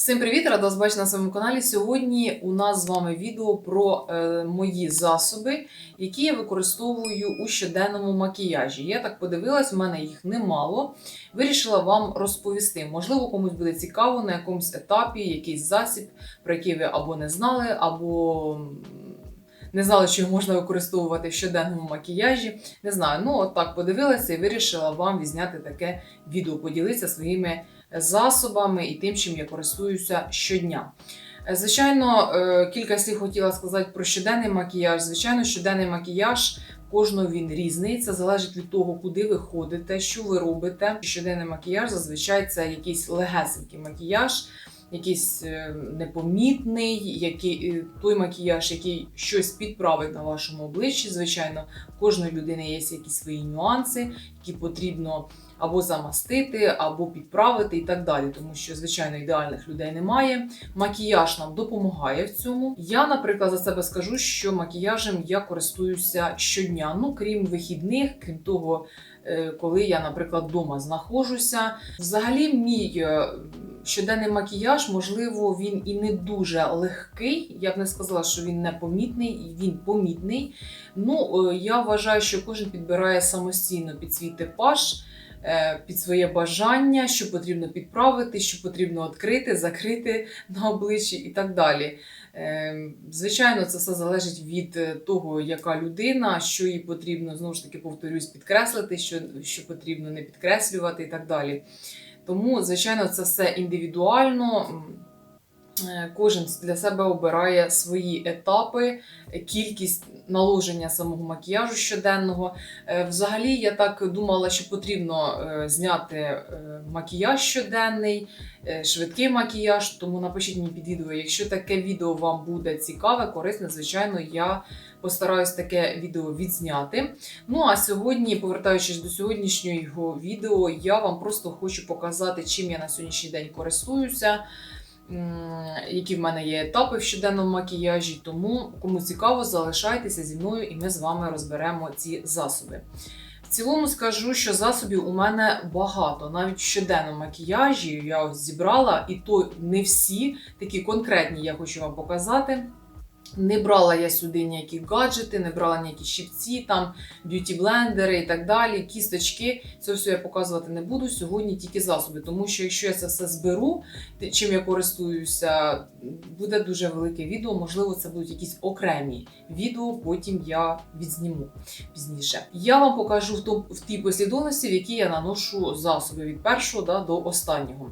Всім привіт! Рада вас бачити на своєму каналі. Сьогодні у нас з вами відео про е, мої засоби, які я використовую у щоденному макіяжі. Я так подивилась, в мене їх немало. Вирішила вам розповісти. Можливо, комусь буде цікаво на якомусь етапі якийсь засіб, про який ви або не знали, або не знали, що його можна використовувати в щоденному макіяжі. Не знаю, ну от так подивилася і вирішила вам відзняти таке відео, поділитися своїми засобами і тим, чим я користуюся щодня. Е, Звичайно, е, кілька слів хотіла сказати про щоденний макіяж. Звичайно, щоденний макіяж кожного він різний. Це залежить від того, куди ви ходите, що ви робите. Щоденний макіяж зазвичай це якийсь легесенький макіяж, якийсь е, непомітний, який, той макіяж, який щось підправить на вашому обличчі. Звичайно, у кожної людини є якісь свої нюанси, які потрібно або замастити, або підправити і так далі. Тому що, звичайно, ідеальних людей немає. Макіяж нам допомагає в цьому. Я, наприклад, за себе скажу, що макіяжем я користуюся щодня, ну крім вихідних, крім того, е, коли я, наприклад, вдома знаходжуся. Взагалі, мій е, щоденний макіяж, можливо, він і не дуже легкий. Я б не сказала, що він непомітний, він помітний. Ну, е, я вважаю, що кожен підбирає самостійно під свій типаж. Е, Під своє бажання, що потрібно підправити, що потрібно відкрити, закрити на обличчі і так далі. Е, Звичайно, це все залежить від е, того, яка людина, що їй потрібно, знову ж таки, повторюсь, підкреслити, що, що потрібно не підкреслювати і так далі. Тому, звичайно, це все індивідуально. Е, Кожен для себе обирає свої етапи, кількість наложення самого макіяжу щоденного. Е, Взагалі, я так думала, що потрібно е, зняти макіяж щоденний, швидкий макіяж. Тому напишіть мені під відео, якщо таке відео вам буде цікаве, корисне, звичайно, я постараюсь таке відео відзняти. Ну а сьогодні, повертаючись до сьогоднішнього відео, я вам просто хочу показати, чим я на сьогоднішній день користуюся. Які в мене є етапи в щоденному макіяжі, тому кому цікаво, залишайтеся зі мною, і ми з вами розберемо ці засоби. В цілому скажу, що засобів у мене багато. Навіть в щоденному макіяжі я ось зібрала, і то не всі такі конкретні я хочу вам показати. Не брала я сюди ніякі гаджети, не брала ніякі щипці, там б'юті-блендери і так далі, кісточки. Це все я показувати не буду. Сьогодні тільки засоби. Тому що якщо я це все зберу, чим я користуюся, буде дуже велике відео. Можливо, це будуть якісь окремі відео, потім я відзніму пізніше. Я вам покажу в, тій послідовності, в якій я наношу засоби від першого да, до останнього.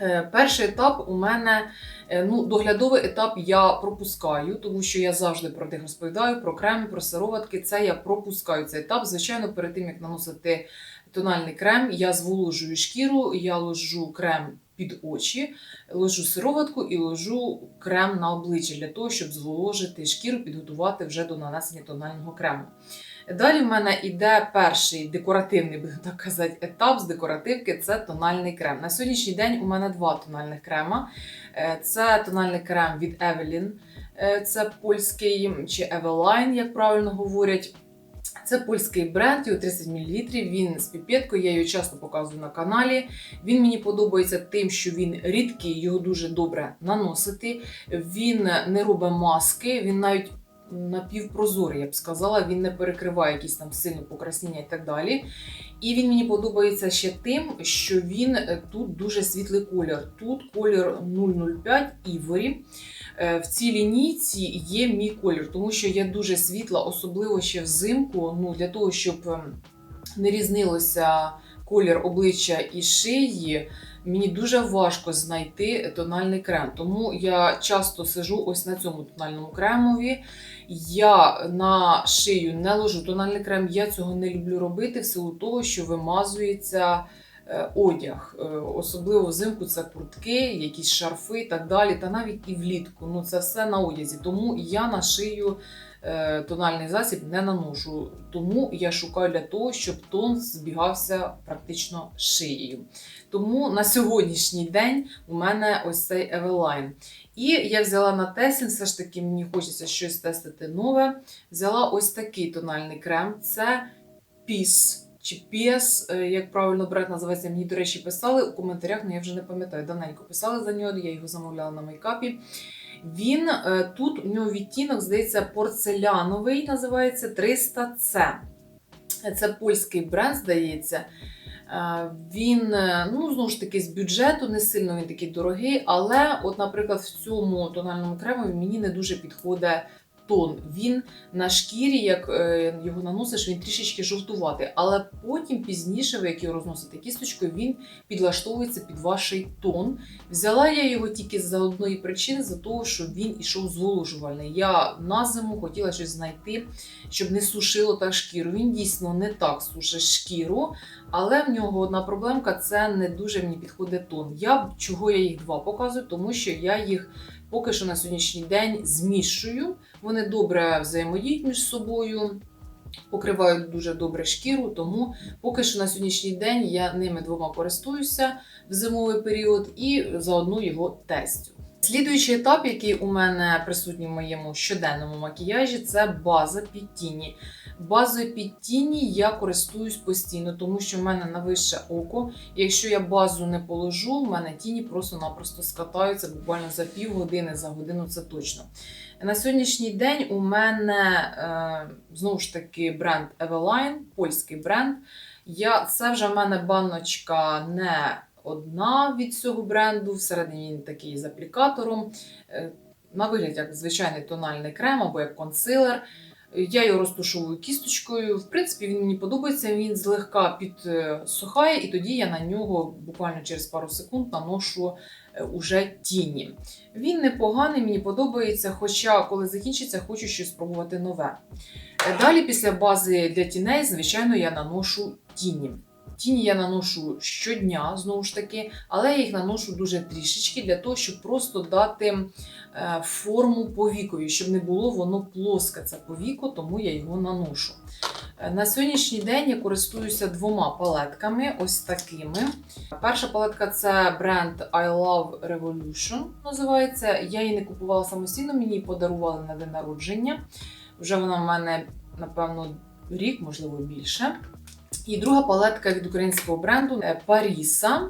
Е, Перший етап у мене е, ну, доглядовий етап я пропускаю, тому що я завжди про них розповідаю, про креми, про сироватки. Це я пропускаю цей етап. Звичайно, перед тим як наносити тональний крем, я зволожую шкіру, я ложу крем під очі, ложу сироватку і ложу крем на обличчя для того, щоб зволожити шкіру, підготувати вже до нанесення тонального крему. Далі в мене йде перший декоративний, будемо так казати, етап з декоративки це тональний крем. На сьогоднішній день у мене два тональних крема. Е, Це тональний крем від Evelyn, е, це польський чи Eveline, як правильно говорять. Це польський бренд, його 30 мл. Він з піпеткою, я його часто показую на каналі. Він мені подобається тим, що він рідкий, його дуже добре наносити. Він не робить маски, він навіть напівпрозорий, я б сказала, він не перекриває якісь там сильне покраснення і так далі. І він мені подобається ще тим, що він е, тут дуже світлий колір. Тут колір 005 Ivory. Е, В цій лінійці є мій колір, тому що я дуже світла, особливо ще взимку, ну для того, щоб ем, не різнилося колір обличчя і шиї. Мені дуже важко знайти тональний крем, тому я часто сижу ось на цьому тональному кремові. Я на шию не ложу тональний крем, я цього не люблю робити в силу того, що вимазується одяг. Е, Особливо взимку це куртки, якісь шарфи і так далі, та навіть і влітку. Ну це все на одязі. Тому я на шию е, тональний засіб не наношу. Тому я шукаю для того, щоб тон збігався практично шиєю. Тому на сьогоднішній день у мене ось цей Eveline. І я взяла на тестінг, все ж таки мені хочеться щось тестити нове. Взяла ось такий тональний крем. Це Peace чи PS, е, як правильно бренд називається, мені, до речі, писали у коментарях, але я вже не пам'ятаю, давненько писали за нього, я його замовляла на мейкапі. Він е, тут у нього відтінок, здається, порцеляновий, називається 300C. Це польський бренд, здається. Е, Він, ну, знову ж таки, з бюджету, не сильно він такий дорогий, але, от, наприклад, в цьому тональному кремові мені не дуже підходить тон. Він на шкірі, як е, його наносиш, він трішечки жовтуватий. Але потім, пізніше, ви як його розносите кісточкою, він підлаштовується під ваш тон. Взяла я його тільки за одної причини, за того, що він ішов зволожувальний. Я на зиму хотіла щось знайти, щоб не сушило так шкіру. Він дійсно не так сушить шкіру, але в нього одна проблемка це не дуже мені підходить тон. Я чого я їх два показую, тому що я їх поки що на сьогоднішній день змішую. Вони добре взаємодіють між собою. Покривають дуже добре шкіру, тому поки що на сьогоднішній день я ними двома користуюся в зимовий період і заодно його тестю. Слідуючий етап, який у мене присутній в моєму щоденному макіяжі, це база під тіні. Базою під тіні я користуюсь постійно, тому що в мене на вище око. Якщо я базу не положу, в мене тіні просто-напросто скатаються буквально за півгодини, за годину це точно. На сьогоднішній день у мене е, знову ж таки бренд Eveline, польський бренд. Я, Це вже в мене баночка не одна від цього бренду. Всередині він такий з аплікатором. Е, на вигляд, як звичайний тональний крем або як консилер. Я його розтушовую кісточкою. В принципі, він мені подобається, він злегка підсухає, і тоді я на нього буквально через пару секунд наношу е, уже тіні. Він непоганий, мені подобається, хоча, коли закінчиться, хочу щось спробувати нове. Е, Далі, після бази для тіней, звичайно, я наношу тіні. Тіні я наношу щодня, знову ж таки, але я їх наношу дуже трішечки для того, щоб просто дати е, форму повікові, щоб не було воно плоске це повіко, тому я його наношу. Е, На сьогоднішній день я користуюся двома палетками, ось такими. Перша палетка це бренд I Love Revolution. Називається. Я її не купувала самостійно, мені її подарували на день народження. Вже вона в мене, напевно, рік, можливо, більше. І друга палетка від українського бренду е, Паріса.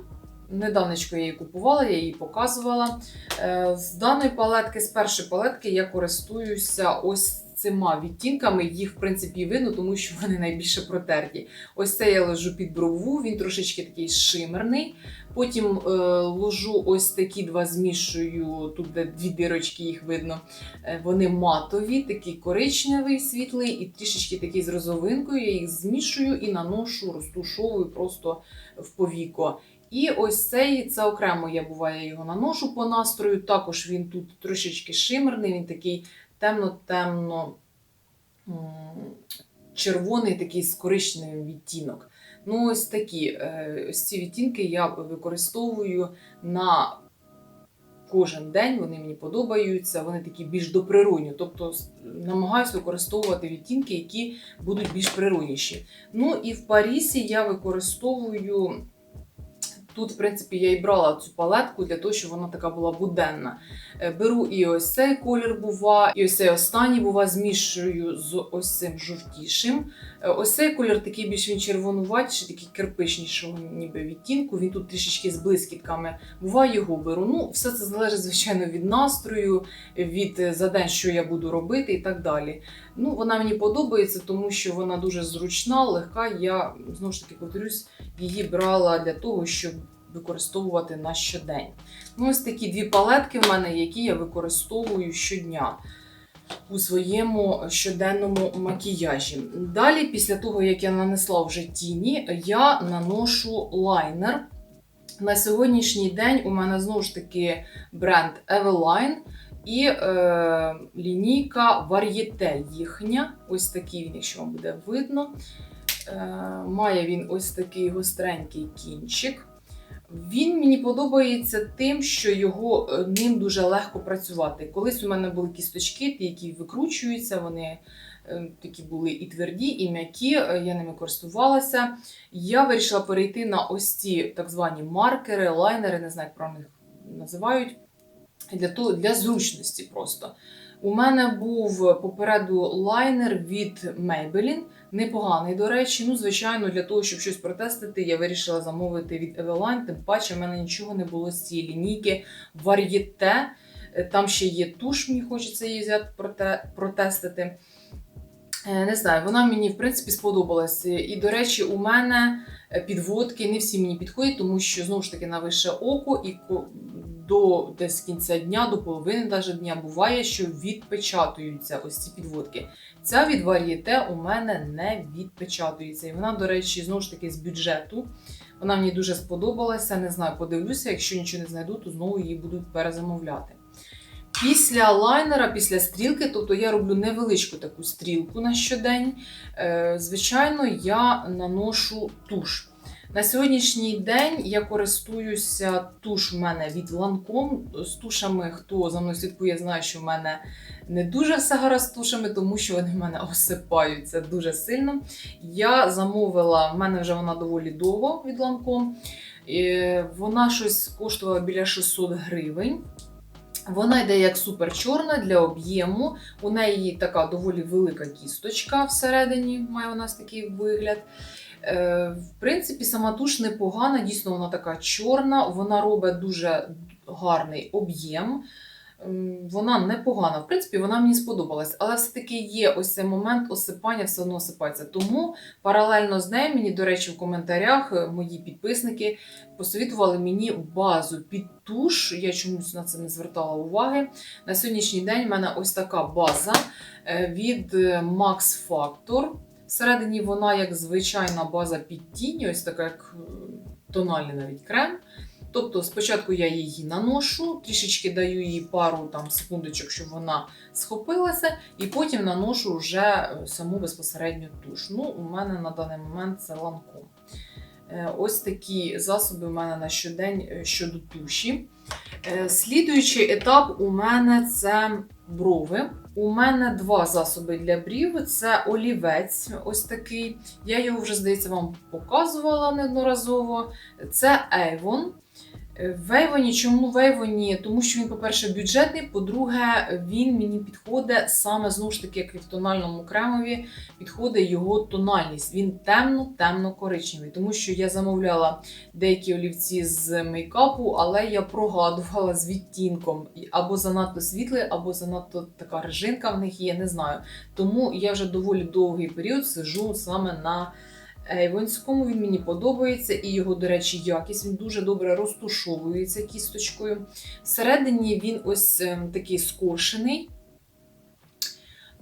Недавнечко я її купувала, я її показувала. Е, З даної палетки, з першої палетки, я користуюся ось цими відтінками. Їх, в принципі, видно, тому що вони найбільше протерті. Ось це я ложу під брову, він трошечки такий шимерний. Потім е, ложу ось такі два змішую, тут де дві дирочки, їх видно. Е, Вони матові, такий коричневий, світлий і трішечки такий з розовинкою. Я їх змішую і наношу, розтушовую просто в повіко. І ось цей це окремо я буває його наношу по настрою. Також він тут трошечки шимерний, він такий темно-темно червоний, такий з коричневим відтінок. Ну, ось такі е, ось ці відтінки я використовую на кожен день. Вони мені подобаються, вони такі більш доприродні. Тобто намагаюся використовувати відтінки, які будуть більш природніші. Ну і в Парісі я використовую. Тут, в принципі, я і брала цю палетку для того, щоб вона така була буденна. Е, Беру і ось цей колір бува, і ось цей останній бува, змішую з ось цим жовтішим. Е, Ось цей колір такий більш він червонуватіший, такий кирпичнішого ніби відтінку. Він тут трішечки з блискітками. Буває, його беру. Ну, все це залежить, звичайно, від настрою, від е, за день, що я буду робити і так далі. Ну, вона мені подобається, тому що вона дуже зручна, легка. Я знову ж таки повторюсь, її брала для того, щоб використовувати на щодень. Ну, ось такі дві палетки в мене, які я використовую щодня у своєму щоденному макіяжі. Далі, після того, як я нанесла вже тіні, я наношу лайнер. На сьогоднішній день у мене знову ж таки бренд Eveline і е, лінійка Varieté їхня. Ось такий він, якщо вам буде видно. Е, має він ось такий гостренький кінчик. Він мені подобається тим, що його е, ним дуже легко працювати. Колись у мене були кісточки, які викручуються, вони е, такі були і тверді, і м'які. е, Я ними користувалася. Я вирішила перейти на ось ці так звані маркери, лайнери, не знаю, як про них називають. Для, того, для зручності просто. У мене був попереду лайнер від Maybelline, непоганий, до речі. Ну, звичайно, для того, щоб щось протестити, я вирішила замовити від Eveline, тим паче в мене нічого не було з цієї лінійки Varieté. Е, Там ще є туш, мені хочеться її взяти проте, протестити. Е, Не знаю, вона мені в принципі сподобалась. І, до речі, у мене е, підводки не всі мені підходять, тому що знову ж таки на вище око і до десь кінця дня, до половини даже дня буває, що відпечатуються ось ці підводки. Ця від Varieté у мене не відпечатується. І вона, до речі, знову ж таки з бюджету. Вона мені дуже сподобалася. Не знаю, подивлюся. Якщо нічого не знайду, то знову її будуть перезамовляти. Після лайнера, після стрілки, тобто я роблю невеличку таку стрілку на щодень. е, Звичайно, я наношу туш. На сьогоднішній день я користуюся туш в мене від Lancome. З тушами, хто за мною слідкує, знає, що в мене не дуже все гаразд з тушами, тому що вони в мене осипаються дуже сильно. Я замовила, в мене вже вона доволі довго від. Е, Вона щось коштувала біля 600 гривень. Вона йде як супер чорна для об'єму. У неї така доволі велика кісточка всередині, має у нас такий вигляд. Е, в принципі, сама туш непогана, дійсно вона така чорна, вона робить дуже гарний об'єм. Вона непогана. В принципі, вона мені сподобалась, але все-таки є ось цей момент осипання, все одно осипається. Тому паралельно з нею мені, до речі, в коментарях е, мої підписники посовітували мені базу під туш. Я чомусь на це не звертала уваги. На сьогоднішній день в мене ось така база е, від Max Factor. Всередині вона як звичайна база під тіні, ось така як е, тональний навіть крем. Тобто спочатку я її наношу, трішечки даю їй пару там, секундочок, щоб вона схопилася, і потім наношу вже е, саму безпосередню туш. Ну, у мене на даний момент це ланком. Е, Ось такі засоби у мене на щодень щодо туші. Слідуючий етап у мене це брови. У мене два засоби для брів. Це олівець, ось такий. Я його вже, здається, вам показувала неодноразово. Це Avon. В Avon, чому в Avon? Тому що він, по-перше, бюджетний, по-друге, він мені підходить саме знову ж таки, як і в тональному кремові, підходить його тональність. Він темно-темно-коричневий, тому що я замовляла деякі олівці з мейкапу, але я прогадувала з відтінком або занадто світлий, або занадто така режинка в них є, не знаю. Тому я вже доволі довгий період сижу саме на Ейвонському. Він мені подобається, і його, до речі, якість. Він дуже добре розтушовується кісточкою. Всередині він ось ем, такий скошений.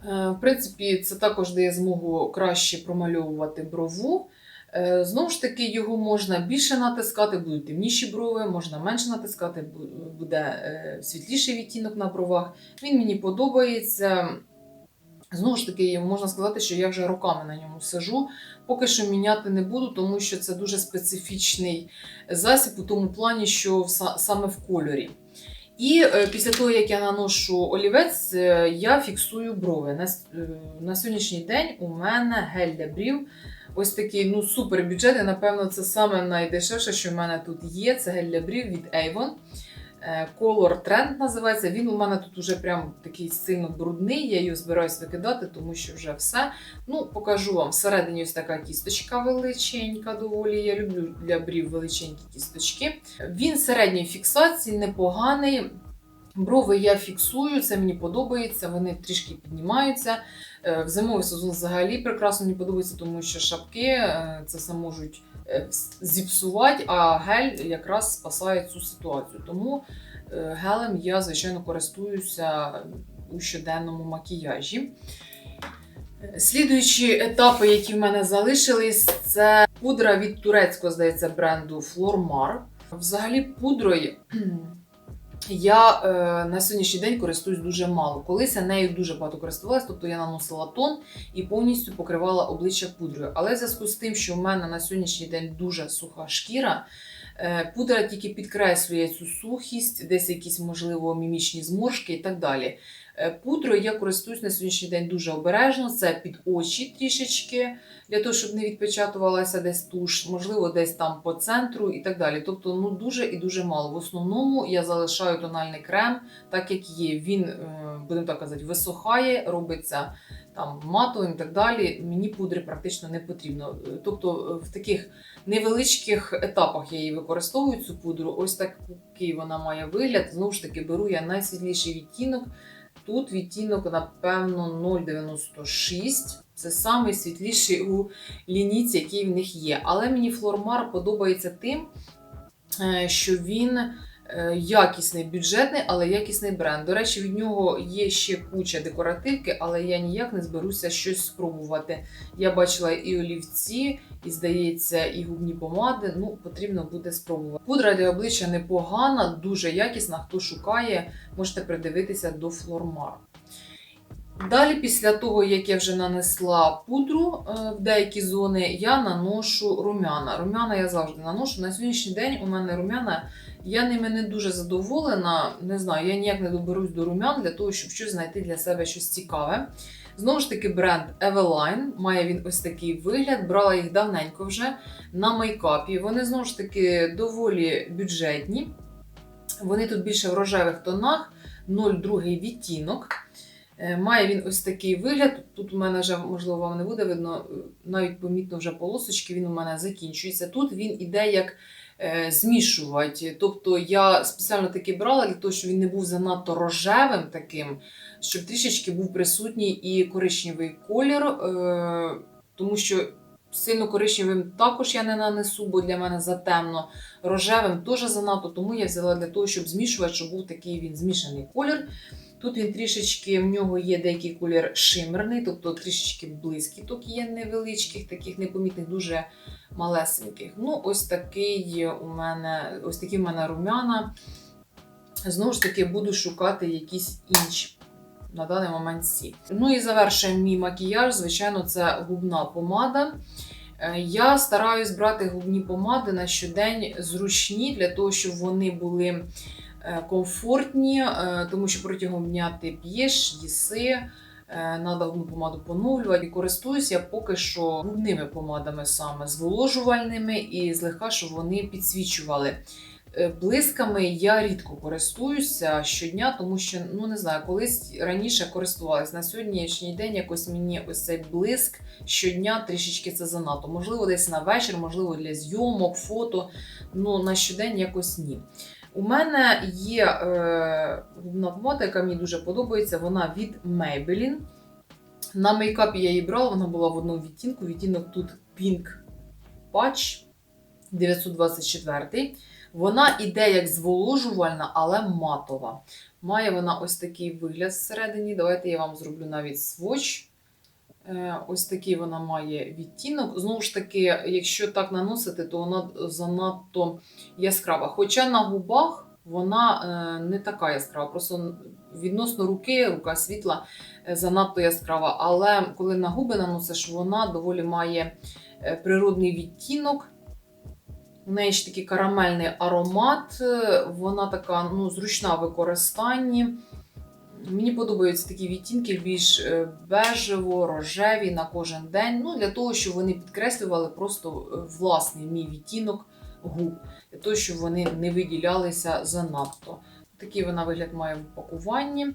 Е, В принципі, це також дає змогу краще промальовувати брову. Е, Знову ж таки, його можна більше натискати, будуть темніші брови, можна менше натискати, буде е, світліший відтінок на бровах. Він мені подобається. Знову ж таки, можна сказати, що я вже роками на ньому сижу. Поки що міняти не буду, тому що це дуже специфічний засіб у тому плані, що саме в кольорі. І е, після того, як я наношу олівець, е, я фіксую брови. На, е, на сьогоднішній день у мене гель для брів. Ось такий ну, супер бюджет. І, напевно, це саме найдешевше, що в мене тут є. Це гель для брів від Avon. Е, Color Trend називається. Він у мене тут уже прям такий сильно брудний. Я його збираюсь викидати, тому що вже все. Ну, покажу вам. Всередині ось така кісточка величенька, доволі. Я люблю для брів величенькі кісточки. Він середньої фіксації, непоганий. Брови я фіксую, це мені подобається, вони трішки піднімаються. Е, В зимовий сезон взагалі прекрасно мені подобається, тому що шапки е, це все можуть е, зіпсувати, а гель якраз спасає цю ситуацію. Тому е, гелем я, звичайно, користуюся у щоденному макіяжі. Е, Слідуючі етапи, які в мене залишились, це пудра від турецького, здається, бренду Flormar. Взагалі, пудрою я е, на сьогоднішній день користуюсь дуже мало. Колись я нею дуже багато користувалася, тобто я наносила тон і повністю покривала обличчя пудрою. Але в зв'язку з тим, що в мене на сьогоднішній день дуже суха шкіра, Е, Пудра тільки підкреслює цю сухість, десь якісь, можливо, мімічні зморшки і так далі. Е, Пудрою я користуюсь на сьогоднішній день дуже обережно. Це під очі трішечки, для того, щоб не відпечатувалася десь туш, можливо, десь там по центру і так далі. Тобто, ну дуже і дуже мало. В основному я залишаю тональний крем, так як є. Він, е, будемо так казати, висохає, робиться там матовим і так далі. Мені пудри практично не потрібно. Е, Тобто, в таких невеличких етапах я її використовую цю пудру. Ось такий вона має вигляд. Знову ж таки, беру я найсвітліший відтінок. Тут відтінок, напевно, 0,96. Це самий світліший у лініці, який в них є. Але мені Флормар подобається тим, е, що він якісний, бюджетний, але якісний бренд. До речі, від нього є ще куча декоративки, але я ніяк не зберуся щось спробувати. Я бачила і олівці, і, здається, і губні помади. Ну, потрібно буде спробувати. Пудра для обличчя непогана, дуже якісна. Хто шукає, можете придивитися до Флормар. Далі, після того, як я вже нанесла пудру е, в деякі зони, я наношу румяна. Румяна я завжди наношу. На сьогоднішній день у мене румяна, я ними не дуже задоволена. Не знаю, я ніяк не доберусь до румян для того, щоб щось знайти для себе щось цікаве. Знову ж таки, бренд Eveline. Має він ось такий вигляд. Брала їх давненько вже на мейкапі. Вони знову ж таки доволі бюджетні. Вони тут більше в рожевих тонах, 0,2 відтінок. Е, Має він ось такий вигляд. Тут у мене вже, можливо, вам не буде видно, е, навіть помітно вже полосочки, він у мене закінчується. Тут він іде як змішувати. Тобто я спеціально таки брала для того, щоб він не був занадто рожевим таким, щоб трішечки був присутній і коричневий колір, е, тому що. Сильно коричневим також я не нанесу, бо для мене затемно. Рожевим теж занадто, тому я взяла для того, щоб змішувати, щоб був такий він змішаний колір. Тут він трішечки, в нього є деякий колір шимерний, тобто трішечки блискіток є невеличких, таких непомітних, дуже малесеньких. Ну, ось такий у мене, ось такі в мене румяна. Знову ж таки, буду шукати якісь інші. На даний момент ці. Ну і завершує мій макіяж. Звичайно, це губна помада. Е, Я стараюсь брати губні помади на щодень зручні, для того, щоб вони були е, комфортні, е, тому що протягом дня ти п'єш, їси. Губну помаду поновлювати. І користуюсь я поки що губними помадами саме зволожувальними і злегка, щоб вони підсвічували. Е, Блисками я рідко користуюся щодня, тому що ну не знаю, колись раніше користувалась. На сьогоднішній день якось мені ось цей блиск щодня трішечки це занадто. Можливо, десь на вечір, можливо, для зйомок, фото. Ну на щодень якось ні. У мене є е, губна помада, яка мені дуже подобається. Вона від Maybelline. На мейкапі я її брала, вона була в одному відтінку. Відтінок тут Pink Patch 924. Вона іде як зволожувальна, але матова. Має вона ось такий вигляд всередині. Давайте я вам зроблю навіть сводч. Е, Ось такий вона має відтінок. Знову ж таки, якщо так наносити, то вона занадто яскрава. Хоча на губах вона е, не така яскрава, просто відносно руки, рука світла е, занадто яскрава. Але коли на губи наносиш, вона доволі має природний відтінок. У неї ще такий карамельний аромат, е, вона така ну, зручна в використанні. Мені подобаються такі відтінки більш е, бежево, рожеві на кожен день. Ну, для того, щоб вони підкреслювали просто е, власний мій відтінок губ, для того, щоб вони не виділялися занадто. Такий вона вигляд має в упакуванні.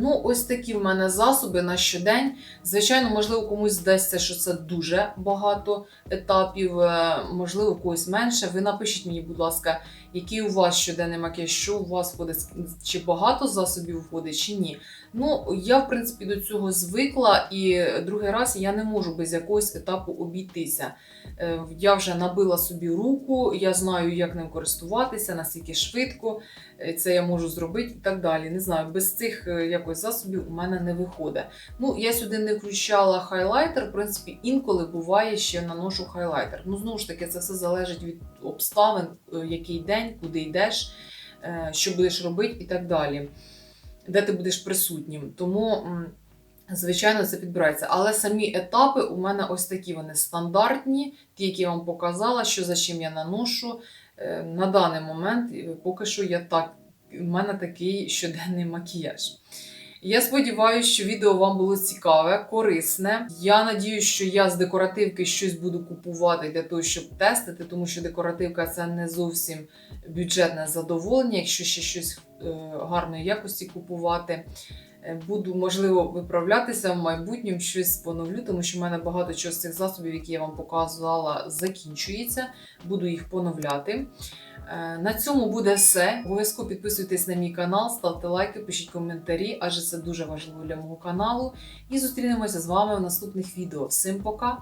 Ну, ось такі в мене засоби на щодень. Звичайно, можливо, комусь здасться, що це дуже багато етапів, е, можливо, когось менше. Ви напишіть мені, будь ласка, який у вас щоденний макіяж, що у вас входить, чи багато засобів входить, чи ні. Ну, я, в принципі, до цього звикла, і другий раз я не можу без якогось етапу обійтися. Е, Я вже набила собі руку, я знаю, як ним користуватися, наскільки швидко е, це я можу зробити і так далі. Не знаю, без цих е, якось засобів у мене не виходить. Ну, я сюди не включала хайлайтер. В принципі, інколи буває ще наношу хайлайтер. Ну, знову ж таки, це все залежить від обставин, який день, куди йдеш, е, що будеш робити і так далі. Де ти будеш присутнім. Тому Звичайно, це підбирається. Але самі етапи у мене ось такі вони стандартні, ті, які я вам показала, що за чим я наношу. Е, На даний момент поки що я так, у мене такий щоденний макіяж. Я сподіваюся, що відео вам було цікаве, корисне. Я надію, що я з декоративки щось буду купувати для того, щоб тестити, тому що декоративка це не зовсім бюджетне задоволення, якщо ще щось е, гарної якості купувати. Е, Буду, можливо, виправлятися в майбутньому, щось поновлю, тому що в мене багато чого з цих засобів, які я вам показувала, закінчується. Буду їх поновляти. Е, На цьому буде все. Обов'язково підписуйтесь на мій канал, ставте лайки, пишіть коментарі, адже це дуже важливо для мого каналу. І зустрінемося з вами в наступних відео. Всім пока!